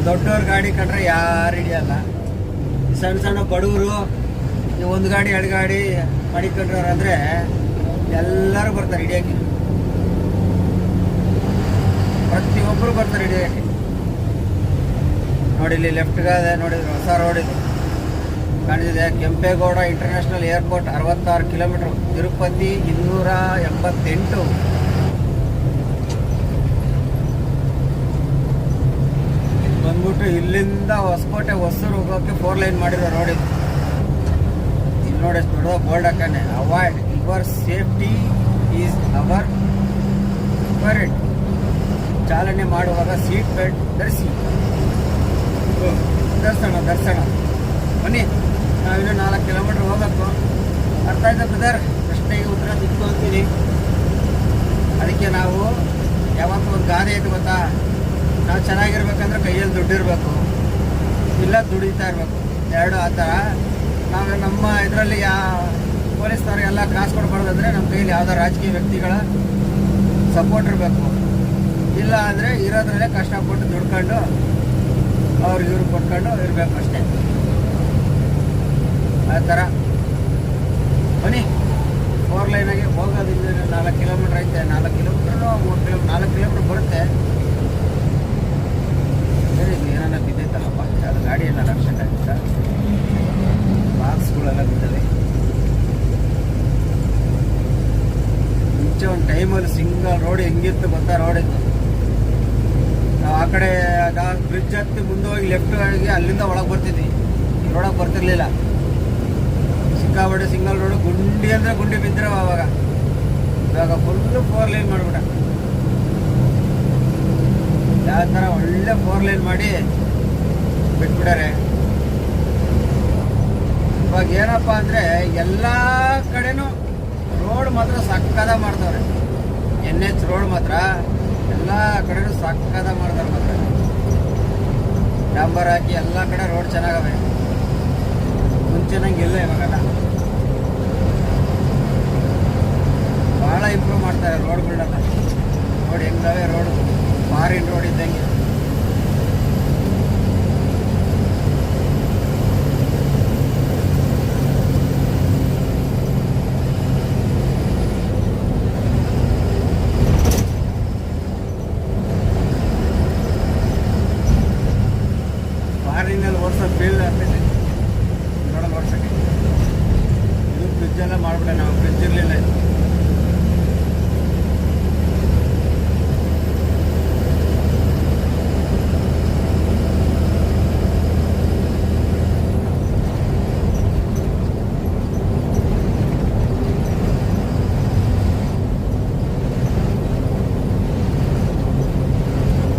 ದೊಡ್ಡವ್ರ ಗಾಡಿ ಕಂಡ್ರೆ ಯಾರು ಹಿಡಿಯಲ್ಲ. ಸಣ್ಣ ಸಣ್ಣ ಬಡವರು ಒಂದು ಗಾಡಿ, ಎರಡು ಗಾಡಿ ಮಡಿಕೊಂಡ್ರವ್ರು ಅಂದರೆ ಎಲ್ಲರೂ ಬರ್ತಾರೆ ಹಿಡಿಯೋಕ್ಕೆ. ಪ್ರತಿಯೊಬ್ಬರು ಬರ್ತಾರೆ ಹಿಡಿಯೋಕ್ಕೆ. ನೋಡಿ ಇಲ್ಲಿ ಲೆಫ್ಟ್ಗಾದೆ ನೋಡಿ ಹೊಸ ರೋಡ್ ಇದು. ಕಾಣಿಸಿದೆ ಕೆಂಪೇಗೌಡ ಇಂಟರ್ನ್ಯಾಷನಲ್ ಏರ್ಪೋರ್ಟ್ ಅರವತ್ತಾರು ಕಿಲೋಮೀಟ್ರ್ ತಿರುಪತಿ ಇನ್ನೂರ ಎಂಬತ್ತೆಂಟು. ಬಂದ್ಬಿಟ್ಟು ಇಲ್ಲಿಂದ ಹೊಸಕೋಟೆ ಹೊಸರು ಹೋಗೋಕ್ಕೆ ಫೋರ್ ಲೈನ್ ಮಾಡಿರೋ ರೋಡ್ ಇದು. ಇಲ್ಲಿ ನೋಡಿ ದೊಡ್ಡ bold ಹಾಕಾನೆ avoid your safety is our ಚಾಲನೆ ಮಾಡುವಾಗ ಸೀಟ್ ಬೆಲ್ಟ್ ಧರಿಸಿ. ದರ್ಶನ ದರ್ಶನ. ಬನ್ನಿ, ನಾವಿನ್ನೂ ನಾಲ್ಕು ಕಿಲೋಮೀಟ್ರ್ ಹೋಗಬೇಕು. ಅರ್ಥ ಆಯ್ತಾ ಬ್ರದರ್ ಪ್ರಶ್ನೆಗೆ ಉತ್ತರ ಸಿಕ್ತು ಅಂತೀನಿ. ಅದಕ್ಕೆ ನಾವು ಯಾವತ್ತೂ ಒಂದು ಗಾದೆ ಐತೆ ಗೊತ್ತಾ? ನಾವು ಚೆನ್ನಾಗಿರ್ಬೇಕಂದ್ರೆ ಕೈಯಲ್ಲಿ ದುಡ್ಡಿರಬೇಕು. ಇಲ್ಲ, ದುಡಿತಾ ಇರಬೇಕು. ಎರಡು ಆ ಥರ. ನಾವು ನಮ್ಮ ಇದರಲ್ಲಿ ಯಾ ಪೊಲೀಸ್ನವ್ರಿಗೆಲ್ಲ ಕಾಸು ಕೊಡ್ಬಾರ್ದಂದ್ರೆ ನಮ್ಮ ಕೈಯಲ್ಲಿ ಯಾವುದೋ ರಾಜಕೀಯ ವ್ಯಕ್ತಿಗಳ ಸಪೋರ್ಟ್ ಇರಬೇಕು. ಇಲ್ಲ ಅಂದರೆ ಇರೋದ್ರಲ್ಲೇ ಕಷ್ಟಪಟ್ಟು ದುಡ್ಕೊಂಡು ಅವ್ರಿಗೆ ಇವ್ರು ಕೊಟ್ಕೊಂಡು ಇರಬೇಕು ಅಷ್ಟೇ. ಆ ಥರ. ಬನ್ನಿ ಫೋರ್ ಲೈನಾಗಿ ಹೋಗೋದಿಲ್ಲ ನಾಲ್ಕು ಕಿಲೋಮೀಟ್ರ್ ಐತೆ. ನಾಲ್ಕು ಕಿಲೋಮೀಟ್ರ್ ಮೂರು ಕಿಲೋ ನಾಲ್ಕು ಕಿಲೋಮೀಟ್ರ್ ಬರುತ್ತೆ. ಸರಿ ಏನಾರ ಬಿದ್ದೈತಲ್ಲಪ್ಪ. ಅದು ಗಾಡಿ ಎಲ್ಲ ಆಕ್ಸಿಡೆಂಟ್ ಆಗಿತ್ತ? ಬಾಕ್ಸ್ಗಳೆಲ್ಲ ಬಿದ್ದವೆ. ಮುಂಚೆ ಒಂದು ಟೈಮಲ್ಲಿ ಸಿಂಗಲ್ ರೋಡ್ ಹೆಂಗಿತ್ತು ಗೊತ್ತಾ ರೋಡ್ ಇತ್ತು ನಾವು ಆ ಕಡೆ ಬ್ರಿಡ್ಜ್ ಹತ್ತಿ ಮುಂದೆ ಹೋಗಿ ಲೆಫ್ಟ್ ಆಗಿ ಅಲ್ಲಿಂದ ಒಳಗೆ ಬರ್ತಿದ್ವಿ. ಈ ಬರ್ತಿರ್ಲಿಲ್ಲ. ಸಿಕ್ಕಾಪಟ್ಟೆ ಸಿಂಗಲ್ ರೋಡ್ ಗುಂಡಿ ಅಂದರೆ ಗುಂಡಿ ಬಿದ್ದರೆ ಅವಾಗ. ಇವಾಗ ಫುಲ್ಲು ಫೋರ್ ಲೈನ್ ಮಾಡಿಬಿಟ್ಟ. ಯಾವ ಥರ ಒಳ್ಳೆ ಫೋರ್ ಲೈನ್ ಮಾಡಿ ಬಿಟ್ಬಿಡಾರೆ ಇವಾಗ ಏನಪ್ಪ ಅಂದರೆ ಎಲ್ಲ ಕಡೆನೂ ರೋಡ್ ಮಾತ್ರ ಸಕ್ಕದ ಮಾಡ್ತವ್ರೆ. ಎನ್ ಎಚ್ ರೋಡ್ ಮಾತ್ರ. ಎಲ್ಲ ಕಡೆನೂ ಸಕ್ಕದ ಮಾಡ್ತಾರೆ ಮತ್ತೆ ಡಾಂಬರ್ ಹಾಕಿ ಎಲ್ಲ ಕಡೆ ರೋಡ್ ಚೆನ್ನಾಗವೆ. ಮುಂಚೆನಂಗೆ ಇಲ್ಲ ಇವಾಗೆಲ್ಲ ಭಾಳ ಇಂಪ್ರೂವ್ ಮಾಡ್ತಾರೆ ರೋಡ್ಗಳನ್ನ ನೋಡಿ ಹೆಂಗವೆ ರೋಡ್, ಫಾರಿನ್ ರೋಡ್ ಇದ್ದಂಗೆ. ಎಲ್ಲ ಮಾಡ್ಬಿಡ ನಾವು ಫ್ರಿಜ್ ಇರಲಿಲ್ಲ ಇದು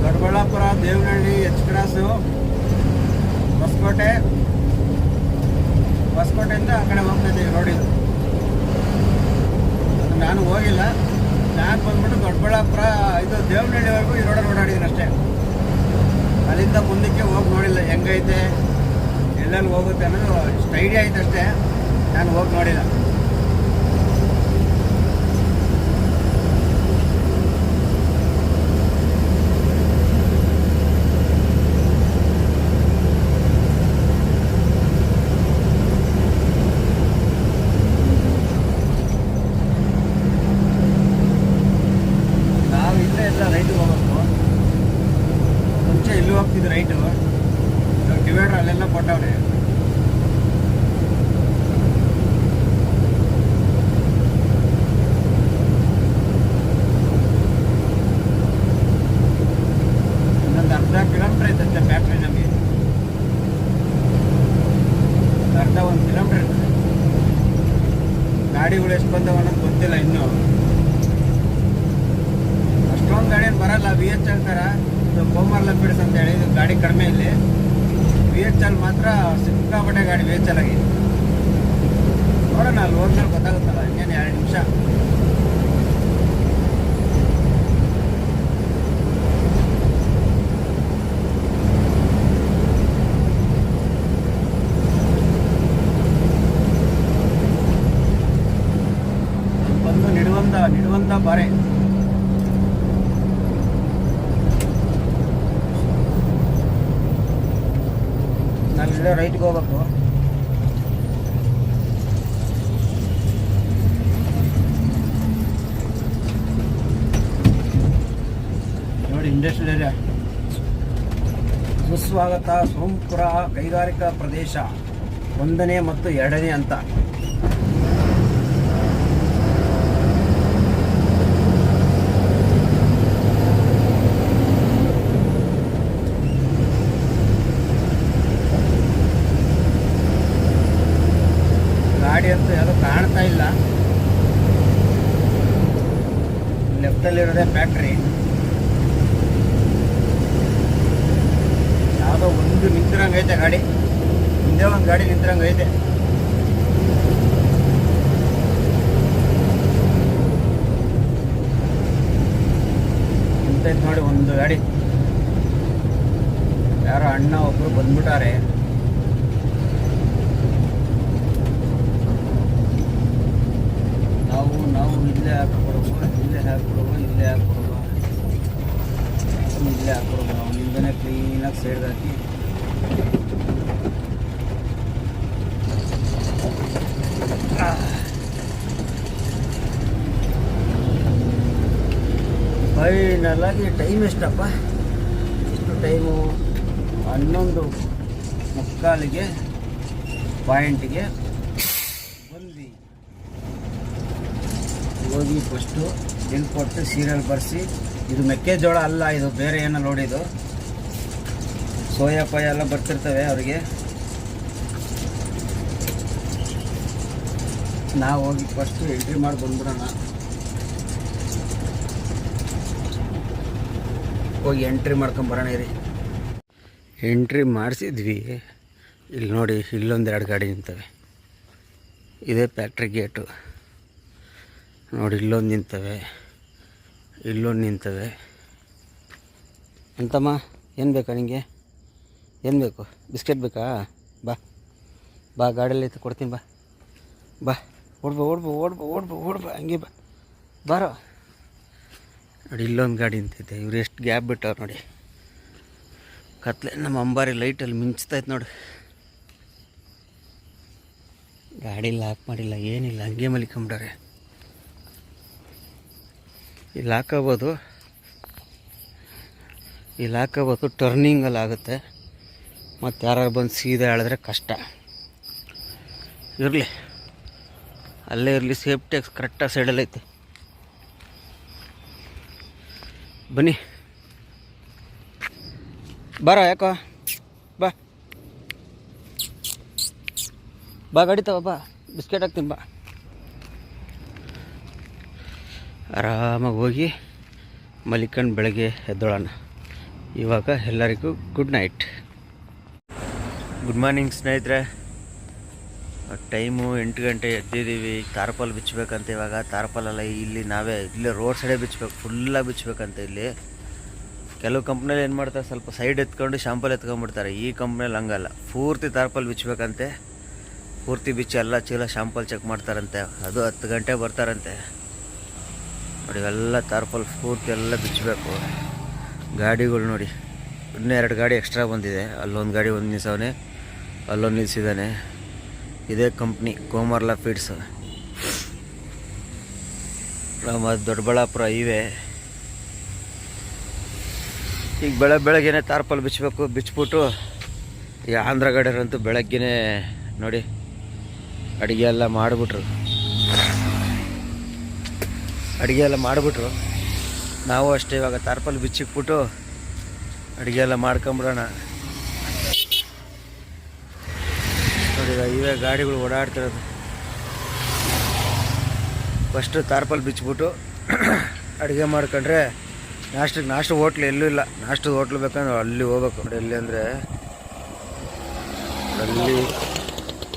ದೊಡ್ಡಬಳ್ಳಾಪುರ ದೇವನಹಳ್ಳಿ ಎಚ್ ಕ್ರಾಸು ಹೊಸಕೋಟೆ ಹೊಸಕೋಟೆಯಿಂದ ಆ ಕಡೆ ಹೋಗ್ತಾ ಇದ್ದೀವಿ ರೋಡ್ ಇದು ಅದು ನಾನು ಹೋಗಿಲ್ಲ ನಾನು ಬಂದ್ಬಿಟ್ಟು ದೊಡ್ಡಬಳ್ಳಾಪುರ ಇದು ದೇವನಹಳ್ಳಿವರೆಗೂ ಈ ರೋಡಲ್ಲಿ ಓಡಾಡಿದ್ದೀನಿ ಅಷ್ಟೇ ಅಲ್ಲಿಂದ ಮುಂದಕ್ಕೆ ಹೋಗಿ ನೋಡಿಲ್ಲ ಹೆಂಗೈತೆ ಎಲ್ಲೆಲ್ಲಿ ಹೋಗುತ್ತೆ ಅನ್ನೋದು ಇಷ್ಟು ಐಡಿಯಾ ಐತೆ ಅಷ್ಟೇ ನಾನು ಹೋಗಿ ನೋಡಿಲ್ಲ ನಾವು ಬಂದರೆ ಎಲ್ಲ ರೈಟಿಗೆ ಹೋಗ್ಬೇಕು ಮುಂಚೆ ಇಲ್ಲೂ ಹೋಗ್ತಿದ್ದು ರೈಟು ಡಿವೈಡರ್ ಅಲ್ಲೆಲ್ಲ ಕೊಟ್ಟವ್ರೆ ಇನ್ನೊಂದು ಅರ್ಧ ಕಿಲೋಮೀಟ್ರ್ ಐತಂತೆ ಫ್ಯಾಕ್ಟ್ರಿ ನಮಗೆ ಅರ್ಧ ಒಂದು ಕಿಲೋಮೀಟ್ರ್ ಇರ್ತದೆ ಗಾಡಿಗಳು ಎಷ್ಟು ಬಂದವ ಅನ್ನೋದು ಗೊತ್ತಿಲ್ಲ ಇನ್ನೂ ಅಷ್ಟೊಂದು ಗಾಡಿ ಏನು ಬರಲ್ಲ ವಿ ಎಚ್ ಎಲ್ ಥರ ಇದು ಕೋಮರ್ ಲಪಿಡ್ಸ್ ಅಂತ ಹೇಳಿ ಇದು ಗಾಡಿ ಕಡಿಮೆ ಇಲ್ಲಿ ವಿ ಎಚ್ ಎಲ್ ಮಾತ್ರ ಸಿಕ್ಕಾಪಟ್ಟೆ ಗಾಡಿ ವಿ ಎಚ್ ಎಲ್ ಆಗಿ ನೋಡೋಣ ಅಲ್ಲಿ ಹೋದ್ಮೇಲೆ ಗೊತ್ತಾಗುತ್ತಲ್ಲ ಇನ್ನೇನು ಎರಡು ನಿಮಿಷ ಬಂದು ನಿಡುವಂತ ನಿಡುವಂತ ಬಾರೆ ನಾನಿಲ್ಲ ರೈಟ್ಗೆ ಹೋಗ್ಬೇಕು ನೋಡಿ ಇಂಡಸ್ಟ್ರಿಯಲ್ ಏರಿಯಾ ಸೋಂಪುರ ಕೈಗಾರಿಕಾ ಪ್ರದೇಶ ಒಂದನೇ ಮತ್ತು ಎರಡನೇ ಅಂತ ಗಾಡಿ ಅಂತೂ ಯಾವುದೋ ಕಾಣ್ತಾ ಇಲ್ಲ ಲೆಫ್ಟಲ್ಲಿರೋದೇ ಫ್ಯಾಕ್ಟ್ರಿ ಯಾವುದೋ ಒಂದು ನಿಂತಿರಂಗೈತೆ ಗಾಡಿ ಹಿಂದೆ ಒಂದು ಗಾಡಿ ನಿಂತಿರಂಗೈತೆ ನಿಂತೈತೆ ನೋಡಿ ಒಂದು ಗಾಡಿ ಯಾರೋ ಅಣ್ಣ ಒಬ್ರು ಬಂದ್ಬಿಟ್ಟಾರೆ ನಾವು ನಾವು ಇಲ್ಲೇ ಹಾಕ್ಕೊಡುವ ಇಲ್ಲೇ ಹಾಕ್ಕೊಡುವ ಇಲ್ಲೇ ಹಾಕ್ಕೊಡುವ ಇಲ್ಲೇ ಹಾಕ್ಕೊಡುವ ಅವನಿಂದನೇ ಕ್ಲೀನಾಗಿ ಸೈಡ್ ಹಾಕಿ ಫೈನಲ್ ಆಗಿ ಟೈಮ್ ಎಷ್ಟಪ್ಪ? ಇಷ್ಟು ಟೈಮು ಹನ್ನೊಂದು ಮುಕ್ಕಾಲಿಗೆ ಪಾಯಿಂಟಿಗೆ ಬಂದು ಹೋಗಿ ಫಸ್ಟು ಬಿಲ್ ಕೊಟ್ಟು ಸೀರಿಯಲ್ ಬರೆಸಿ. ಇದು ಮೆಕ್ಕೆಜೋಳ ಅಲ್ಲ, ಇದು ಬೇರೆ ಏನೋ ನೋಡಿದ್ದು ಸೋಯಾ ಪಾಯ ಎಲ್ಲ ಬರ್ತಿರ್ತವೆ ಅವರಿಗೆ. ನಾವು ಹೋಗಿ ಫಸ್ಟು ಎಂಟ್ರಿ ಮಾಡಿ ಬಂದ್ಬಿಡೋಣ. ಹೋಗಿ ಎಂಟ್ರಿ ಮಾಡ್ಕೊಂಬರೋಣ ರೀ ಎಂಟ್ರಿ ಮಾಡಿಸಿದ್ವಿ. ಇಲ್ಲಿ ನೋಡಿ ಇಲ್ಲೊಂದೆರಡು ಗಾಡಿ ನಿಂತವೆ. ಇದೇ ಫ್ಯಾಕ್ಟ್ರಿ ಗೇಟು ನೋಡಿ, ಇಲ್ಲೊಂದು ನಿಂತವೆ. ಇಲ್ಲೊಂದು ನಿಂತವೆ. ಅಂತಮ್ಮ ಏನು ಬೇಕಾ ನಿಮಗೆ ಏನು ಬೇಕು? ಬಿಸ್ಕೆಟ್ ಬೇಕಾ? ಬಾ. ಬಾ, ಗಾಡಿಯಲ್ಲಿ ಇತ್ತು ಕೊಡ್ತೀನಿ, ಬಾ. ಬಾ. ಓಡ್ಬಾ ಓಡ್ಬಾ ಓಡ್ಬಾ ಓಡ್ಬಾ ಓಡ್ಬಾ ಹಂಗೆ ಬಾ. ಬಾರೋ. ನೋಡಿ, ಇಲ್ಲೊಂದು ಗಾಡಿ ನಿಂತೈತೆ ಇವ್ರು ಎಷ್ಟು ಗ್ಯಾಪ್ ಬಿಟ್ಟವ್ರು ನೋಡಿ. ಕತ್ಲೆ ನಮ್ಮ ಅಂಬಾರಿ ಲೈಟಲ್ಲಿ ಮಿಂಚ್ತೈತೆ ನೋಡಿ. ಗಾಡಿ ಲಾಕ್ ಮಾಡಿಲ್ಲ, ಏನಿಲ್ಲ, ಹಂಗೆ ಮಲಿಕೊಂಬಿಡಾರೆ ಇಲ್ಲಿ ಹಾಕೋಬೋದು ಇಲ್ಲಿ ಹಾಕೋಬೋದು ಟರ್ನಿಂಗಲ್ಲಿ ಆಗುತ್ತೆ. ಮತ್ತು ಯಾರು ಬಂದು ಸೀದಾ ಹೇಳಿದ್ರೆ ಕಷ್ಟ. ಇರಲಿ. ಅಲ್ಲೇ ಇರಲಿ ಸೇಫ್ಟಿಯಾಗಿ ಕರೆಕ್ಟಾಗಿ ಸೈಡಲ್ಲಿ ಐತೆ. ಬನ್ನಿ. ಬರ ಯಾಕೋ? ಬಾ. ಬಾ, ಗಾಡಿ ಬಾ. ಬಿಸ್ಕೆಟ್ ಹಾಕ್ತೀನಿ, ಬಾ. ಆರಾಮಾಗಿ ಹೋಗಿ ಮಲಿಕಂಡು ಬೆಳಗ್ಗೆ ಎದ್ದೋಳಣ. ಇವಾಗ ಎಲ್ಲರಿಗೂ ಗುಡ್ ನೈಟ್. ಗುಡ್ ಮಾರ್ನಿಂಗ್ ಸ್ನೇಹಿತರೆ. ಟೈಮು ಎಂಟು ಗಂಟೆ ಎದ್ದಿದ್ದೀವಿ, ತಾರ್ಪಲ್ ಬಿಚ್ಚಬೇಕಂತ ಇವಾಗ. ತಾರ್ಪಲೆಲ್ಲ ಇಲ್ಲಿ ನಾವೇ, ಇಲ್ಲೇ ರೋಡ್ ಸೈಡೇ ಬಿಚ್ಚಬೇಕು ಫುಲ್ಲಾಗಿ ಬಿಚ್ಚಬೇಕಂತ ಇಲ್ಲಿ. ಕೆಲವು ಕಂಪ್ನಿಯಲ್ಲಿ ಏನು ಮಾಡ್ತಾರೆ, ಸ್ವಲ್ಪ ಸೈಡ್ ಎತ್ಕೊಂಡು ಶಾಂಪಲ್ ಎತ್ಕೊಂಡ್ಬಿಡ್ತಾರೆ. ಈ ಕಂಪ್ನಿಯಲ್ಲಿ ಹಂಗಲ್ಲ. ಪೂರ್ತಿ ತಾರ್ಪಲ್ ಬಿಚ್ಚಬೇಕಂತೆ ಪೂರ್ತಿ ಬಿಚ್ಚಿ ಎಲ್ಲ ಚೀಲ ಶಾಂಪಲ್ ಚೆಕ್ ಮಾಡ್ತಾರಂತೆ. ಅದು ಹತ್ತು ಗಂಟೆ ಬರ್ತಾರಂತೆ. ನೋಡಿ, ಎಲ್ಲ ತಾರ್ಪಲ್ ಪೂರ್ತಿ ಎಲ್ಲ ಬಿಚ್ಚಬೇಕು ಗಾಡಿಗಳು ನೋಡಿ, ಇನ್ನೂ ಎರಡು ಗಾಡಿ ಎಕ್ಸ್ಟ್ರಾ ಬಂದಿದೆ. ಅಲ್ಲೊಂದು ಗಾಡಿ ಒಂದು ನಿಲ್ಸವನೆ, ಅಲ್ಲೊಂದು ನಿಲ್ಸಿದ್ದಾನೆ. ಇದೇ ಕಂಪ್ನಿ, ಕೋಮರ್ಲಾ ಫೀಡ್ಸ್. ನಮ್ಮ ದೊಡ್ಡಬಳ್ಳಾಪುರ ಇವೆ ಈಗ ಬೆಳೆ ಬೆಳಗ್ಗೆನೆ ತಾರ್ಪಲ್ ಬಿಚ್ಚಬೇಕು ಬಿಚ್ಚಿಬಿಟ್ಟು ಈ ಆಂಧ್ರ ಗಡಿಯರಂತೂ ಬೆಳಗ್ಗೆನೆ ನೋಡಿ ಅಡುಗೆ ಎಲ್ಲ ಮಾಡಿಬಿಟ್ರು. ಅಡುಗೆ ಎಲ್ಲ ಮಾಡಿಬಿಟ್ರು. ನಾವು ಅಷ್ಟೇ ಇವಾಗ ತಾರ್ಪಲ್ ಬಿಚ್ಚಿಕ್ಬಿಟ್ಟು ಅಡುಗೆ ಎಲ್ಲ ಮಾಡ್ಕೊಂಬಿಡೋಣ ನೋಡಿ ಇವಾಗ ಇವೇ ಗಾಡಿಗಳು ಓಡಾಡ್ತಿರೋದು. ಫಸ್ಟು ತಾರ್ಪಲ್ ಬಿಚ್ಚಿಬಿಟ್ಟು ಅಡುಗೆ ಮಾಡ್ಕೊಂಡ್ರೆ ನಾಷ್ಟಕ್ಕೆ ನಾಷ್ಟ ಹೋಟ್ಲು ಎಲ್ಲೂ ಇಲ್ಲ. ನಾಷ್ಟದ ಹೋಟ್ಲು ಬೇಕಂದ್ರೆ ಅಲ್ಲಿ ಹೋಗ್ಬೇಕು. ಎಲ್ಲಿ ಅಂದರೆ ಅಲ್ಲಿ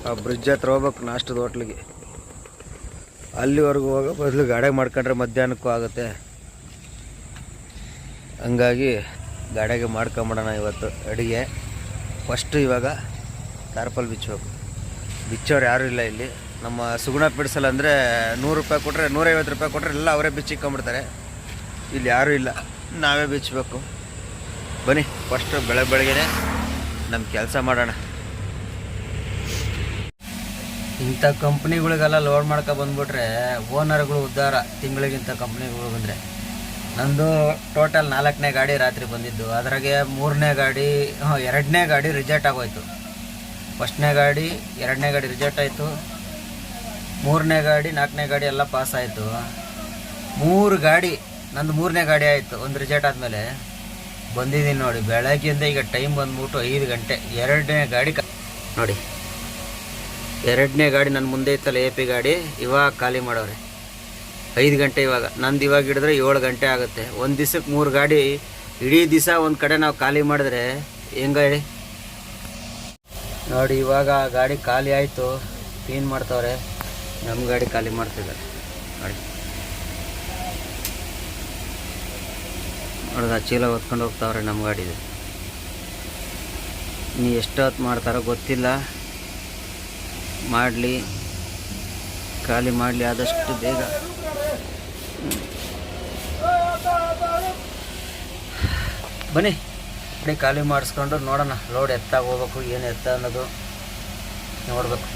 ಆ ಬ್ರಿಡ್ಜ್ ಹತ್ರ ಹೋಗ್ಬೇಕು ನಾಷ್ಟದ ಹೋಟ್ಲಿಗೆ. ಅಲ್ಲಿವರೆಗೂ ಹೋಗೋ ಬದಲು ಗಾಡಿಗೆ ಮಾಡ್ಕೊಂಡ್ರೆ ಮಧ್ಯಾಹ್ನಕ್ಕೂ ಆಗುತ್ತೆ. ಹಂಗಾಗಿ ಗಾಡಿಗೆ ಮಾಡ್ಕೊಂಬಿಡೋಣ ಇವತ್ತು ಅಡುಗೆ. ಫಸ್ಟು ಇವಾಗ ತಾರ್ಪಲ್ ಬಿಚ್ಚಬೇಕು ಬಿಚ್ಚೋರು ಯಾರೂ ಇಲ್ಲ ಇಲ್ಲಿ. ನಮ್ಮ ಸುಗುಣ ಪಿಡ್ಸಲ್ ಅಂದರೆ ನೂರು ರೂಪಾಯಿ ಕೊಟ್ಟರೆ ನೂರೈವತ್ತು ರೂಪಾಯಿ ಕೊಟ್ಟರೆ ಎಲ್ಲ ಅವರೇ ಬಿಚ್ಚಿಕ್ಕೊಂಬಿಡ್ತಾರೆ ಇಲ್ಲಿ ಯಾರೂ ಇಲ್ಲ. ನಾವೇ ಬಿಚ್ಚಬೇಕು ಬನ್ನಿ ಫಸ್ಟು ಬೆಳಗ್ಗೆ ಬೆಳಗ್ಗೆನೆ ನಮ್ಮ ಕೆಲಸ ಮಾಡೋಣ. ಇಂಥ ಕಂಪ್ನಿಗಳಿಗೆಲ್ಲ ಲೋಡ್ ಮಾಡ್ಕೊ ಬಂದ್ಬಿಟ್ರೆ ಓನರ್ಗಳು ಉದ್ಧಾರ ತಿಂಗಳಿಗಿಂತ ಕಂಪ್ನಿಗಳು ಬಂದರೆ. ನಂದು ಟೋಟಲ್ ನಾಲ್ಕನೇ ಗಾಡಿ ರಾತ್ರಿ ಬಂದಿದ್ದು. ಅದರಾಗೆ ಮೂರನೇ ಗಾಡಿ ಎರಡನೇ ಗಾಡಿ ರಿಜೆಕ್ಟ್ ಆಗೋಯ್ತು. ಫಸ್ಟ್ನೇ ಗಾಡಿ, ಎರಡನೇ ಗಾಡಿ ರಿಜೆಕ್ಟ್ ಆಯಿತು. ಮೂರನೇ ಗಾಡಿ, ನಾಲ್ಕನೇ ಗಾಡಿ ಎಲ್ಲ ಪಾಸ್ ಆಯಿತು. ಮೂರು ಗಾಡಿ, ನಂದು ಮೂರನೇ ಗಾಡಿ ಆಯಿತು, ಒಂದು ರಿಜೆಕ್ಟ್ ಆದಮೇಲೆ. ಬಂದಿದ್ದೀನಿ ನೋಡಿ, ಬೆಳಗ್ಗೆಯಿಂದ ಈಗ ಟೈಮ್ ಬಂದ್ಬಿಟ್ಟು ಐದು ಗಂಟೆ, ಎರಡನೇ ಗಾಡಿ ನೋಡಿ. ಎರಡನೇ ಗಾಡಿ ನನ್ನ ಮುಂದೆ ಇತ್ತಲ್ಲ ಎ ಪಿ ಗಾಡಿ, ಇವಾಗ ಖಾಲಿ ಮಾಡೋರೆ. ಐದು ಗಂಟೆ ಇವಾಗ, ನಂದು ಇವಾಗ ಹಿಡಿದ್ರೆ ಏಳು ಗಂಟೆ ಆಗುತ್ತೆ. ಒಂದು ದಿವ್ಸಕ್ಕೆ ಮೂರು ಗಾಡಿ, ಇಡೀ ದಿವಸ ಒಂದು ಕಡೆ ನಾವು ಖಾಲಿ ಮಾಡಿದ್ರೆ ಹೆಂಗ ಹೇಳಿ? ನೋಡಿ, ಇವಾಗ ಗಾಡಿ ಖಾಲಿ ಆಯಿತು. ಕ್ಲೀನ್ ಮಾಡ್ತವ್ರೆ. ನಮ್ಮ ಗಾಡಿ ಖಾಲಿ ಮಾಡ್ತಿದ್ದಾರೆ. ನೋಡಿ. ನೋಡಿದ, ಚೀಲ ಹೊತ್ಕೊಂಡು ಹೋಗ್ತಾವ್ರೆ ನಮ್ಮ ಗಾಡಿದು. ನೀ ಎಷ್ಟೊತ್ತು ಮಾಡ್ತಾರೋ ಗೊತ್ತಿಲ್ಲ. ಮಾಡಲಿ. ಖಾಲಿ ಮಾಡಲಿ, ಆದಷ್ಟು ಬೇಗ. ಬನ್ನಿ. ಬನ್ನಿ ಖಾಲಿ ಮಾಡಿಸ್ಕೊಂಡು ನೋಡೋಣ. ಲೋಡ್ ಎತ್ತಾಗ ಹೋಗ್ಬೇಕು ಏನು ಎತ್ತ ಅನ್ನೋದು ನೋಡಬೇಕು.